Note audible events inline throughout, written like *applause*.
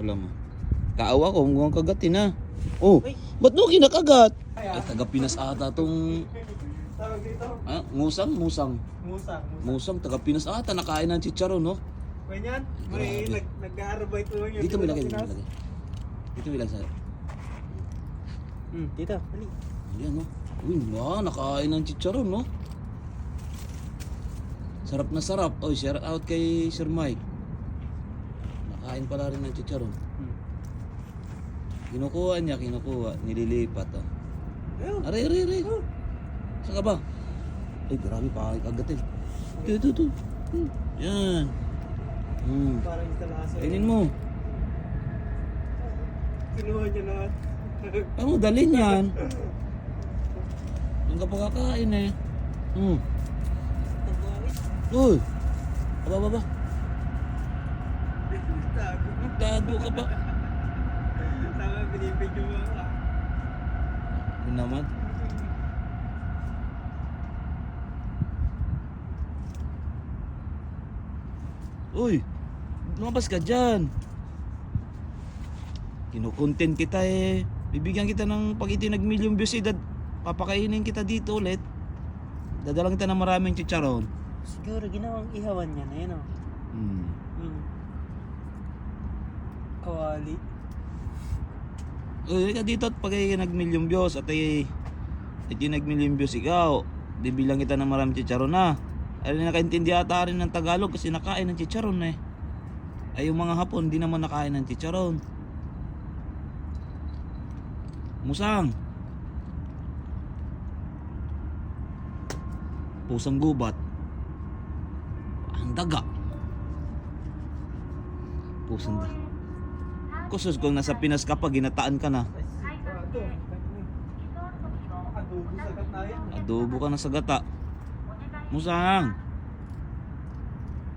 Wala mo. Kaawa ko, kung kagatin ha. Oh, ba't mo kinakagat? Ay, taga Pinas ata tong... Tawag dito. Ah, musang, musang. Musang. Musang, taga Pinas ata, nakain ng chicharon, no? Kaya yan, may nag, nag-aarabay ko lang yun. Dito mo ilagay, dito mo Pinas. ilagay. Dito mo ilagay sa... Hmm, dito. Dali. Ayan, no? Uy, na, nakain ng chicharon, no? Sarap na sarap. Oy, shout out kay Sir Mike. Nakain pala rin ng chicharon. Hmm. Kinukuha niya, kinukuha. Nililipat, oh. Ayun. Aray, aray, aray. Saan ka ba? Ay, grabe pa kagatin. Ito, ito, ito. Hmm. Yan. Hmm. Parang instalasa. Kainin mo. Kinuha niya lahat. *laughs* Ano, dalhin yan. Yung ka pa kakain eh. Hmm. Uy. Aba, aba, aba. Tago. Tago ka ba? Tama, binibidyo mo ako. Yun naman. Uy, lumabas ka dyan. Kinukontent kita eh. Bibigyan kita ng pag iti nag-million views eh, dad- papakainin kita dito ulit. Dadalang kita ng maraming chicharon. Siguro ginawang ihawan niya na yun oh. Hmm. Kawali. Uy, ka dito at pag ay nag-million views at ay iti nag-million views ikaw, bibilang kita ng maraming chicharon na. Ay nakaintindi ata rin ng Tagalog kasi nakain ng chicharon eh. Ay yung mga hapon, di naman nakain ng chicharon. Musang. Pusang gubat. Ang daga. Pusang daga. Kusus kung nasa Pinas ka pa, ginataan ka na. Adobo ka na sa gata. Musang.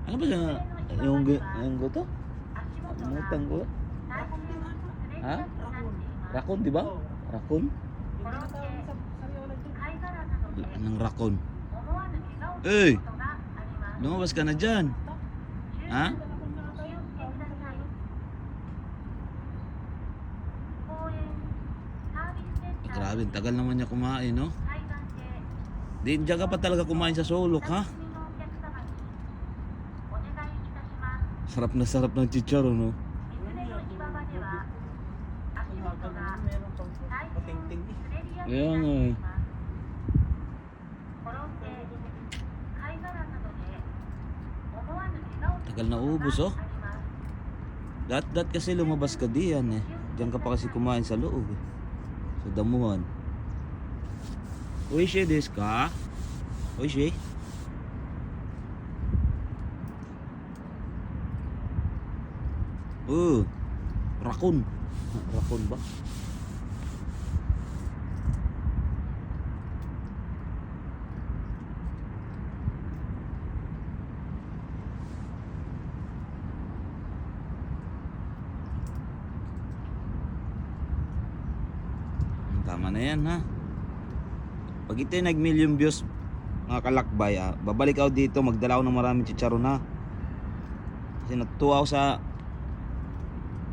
Ano ba yung yung yung goto? Mutang ko. Ha? Rakon, di ba? Rakon? Wala ng rakon. Eh! Lumabas ka na dyan. Ha? Grabe, tagal naman niya kumain, no? Di, diyan ka pa talaga kumain sa sulok, ha? Sarap na sarap ng chicharo, no? Kaya nga eh. Tagal na ubos, oh. Dat dat kasi lumabas ka diyan eh. Diyan ka pa kasi kumain sa loob eh. Sa damuhan. Oishi desu ka? Oishi? Oh, rakun. *laughs* Rakun ba? Tama na yan ha. Pag ito nag million views mga kalakbay ah, babalik ako dito magdala ako ng maraming chicharon ha. Kasi natuwa ako sa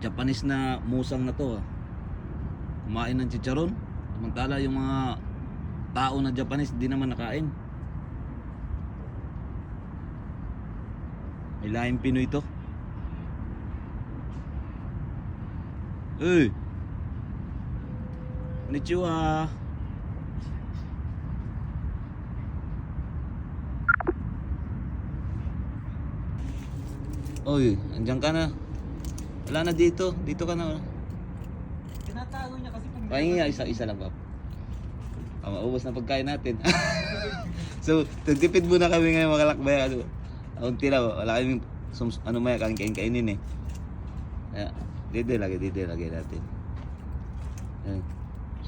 Japanese na musang na to ah. Kumain ng chicharon. Samantala yung mga tao na Japanese di naman nakain. May lahing Pinoy to. Uy! Konnichiwa. Oy, andyan ka na. Wala na dito. Dito ka na. Tinatago niya kasi pag Pahingi isa-isa lang, Pap. Ah, maubos na pagkain natin. *laughs* so, tagtipid muna kami ngayon mga kalakbay. Ano, unti lang, wala kaming sums, ano maya, kain kain kainin eh. Kaya, dito lagi, dito lagi natin. Ayan.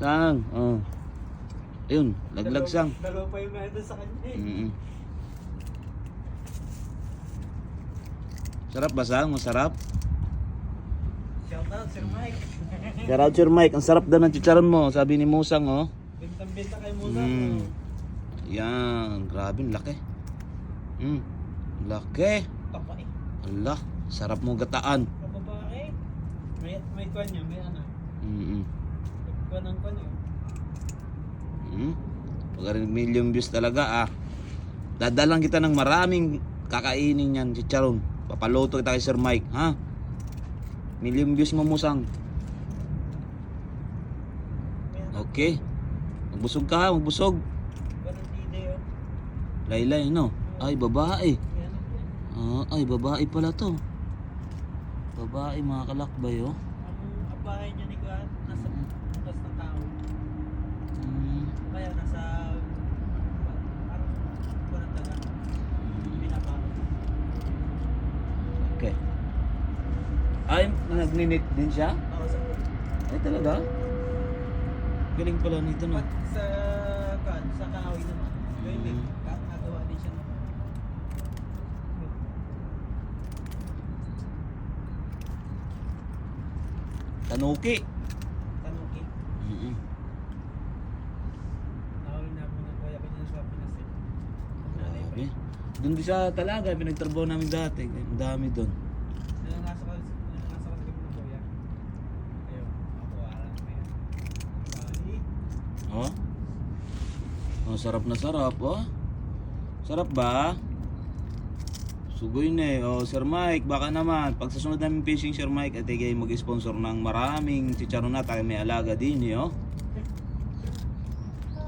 Sang, oh. Ayun, laglag sang. Dalawa pa yung meron sa kanya eh. Mm Sarap ba sang? Masarap? Shout out Sir Mike. *laughs* Shout out Sir Mike, ang sarap daw ng chicharon mo, sabi ni Musang oh. Bintang-binta kay Muna. Mm. Yan, grabe, laki. Mm. Laki. Kapay. Allah, sarap mo gataan. Kababae. kwan niya, may ano. Mm-mm. Kwan yun. Hmm? Pag million views talaga ah. Dadalang kita ng maraming kakainin yan, chicharon. Papaluto kita kay Sir Mike, ha? Million views mo musang. Okay. Magbusog ka ha, magbusog. Yun. Laylay, no? Ay, babae. Yan. Ah, ay, babae pala to. Babae, mga kalakbay, oh. Ang bahay niya ni Kwan, nasa butas ng tao. Hmm. Kaya nasa parang kwan ang daga. Pinaparo. Okay. Ay, nagninit din siya? Oo, sa Ay, talaga? Galing pala nito, no? Pag sa kan sa kahoy naman. Mm. Ka- Nagawa din siya Tanuki. tanuki. Mm-mm. Nakawin na po ng kuya ko niya sa Pinas eh. Nanay pa. Grabe. Doon di sa talaga, pinagtrabaho namin dati. Ang dami doon. Nangangaso ka sa gabi ng kuya. Ayun, ako alam mo yan. Bali. Oh? Oh, sarap na sarap, oh. Sarap ba? Sugoy na eh. Oh, Sir Mike, baka naman. Pag sa sunod namin fishing, Sir Mike, at kayo mag-sponsor ng maraming chicharon na tayo may alaga din eh, oh.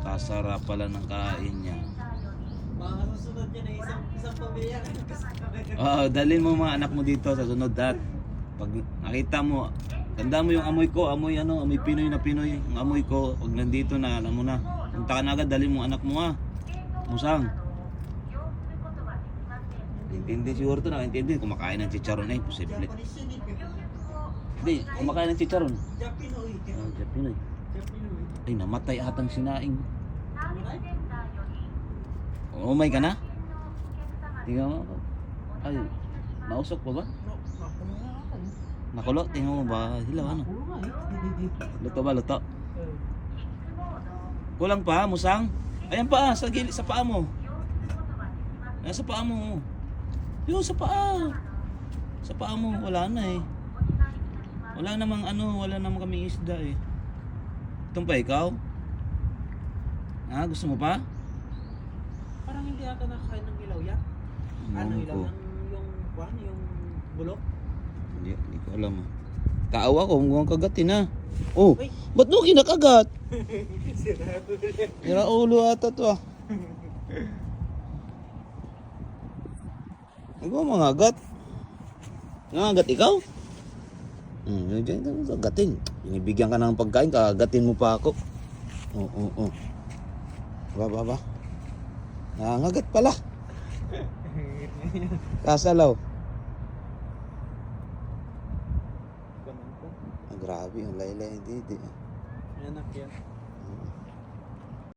Kasarap pala ng kain niya. Mga susunod niya na isang isang pamilya. *laughs* Oo, dalhin mo mga anak mo dito sa sunod at pag nakita mo, tanda mo yung amoy ko, amoy ano, amoy Pinoy na Pinoy, yung amoy ko, pag nandito na, alam mo na, punta ka na agad, dalhin mo anak mo ha. Musang. Intindi siguro to, nakintindi, kumakain ng chicharon eh, posible. Eh. Hindi, kumakain ng chicharon. Japinoy. Oh, Pinoy. Japinoy. Ay, namatay atang sinaing. Wala? Umay ka na? Tingnan mo. Ay, nausok pa ba? Nakulo, tingnan mo ba? Hilaw ano? Luto ba, luto? Kulang pa, musang. Ayan pa, sa gilid, sa paa mo. Ayan, sa paa mo. Yo, sa paa. Sa paa mo, wala na eh. Wala namang ano, wala namang kami isda eh. Itong pa ikaw? Ah, gusto mo pa? Parang hindi ata nakakain ng ilaw yan. Ano Ewan ilaw ko. ng yung kwan, yung bulok? Hindi, hindi ko alam ah. Kaawa ko, huwag kagatin ha. Oh, Uy! ba't mo kinakagat? *laughs* Sira ulo ata to ah. *laughs* Ikaw mga agat. Nangagat ikaw? Hmm, yun dyan, dyan, kagatin. Binibigyan ka ng pagkain, kagatin mo pa ako. Oo, oo, oo. Ba, ba, ba. Nangagat pala. Kasalaw. Po. Ah, grabe, ang laylay, hindi. Anak yan.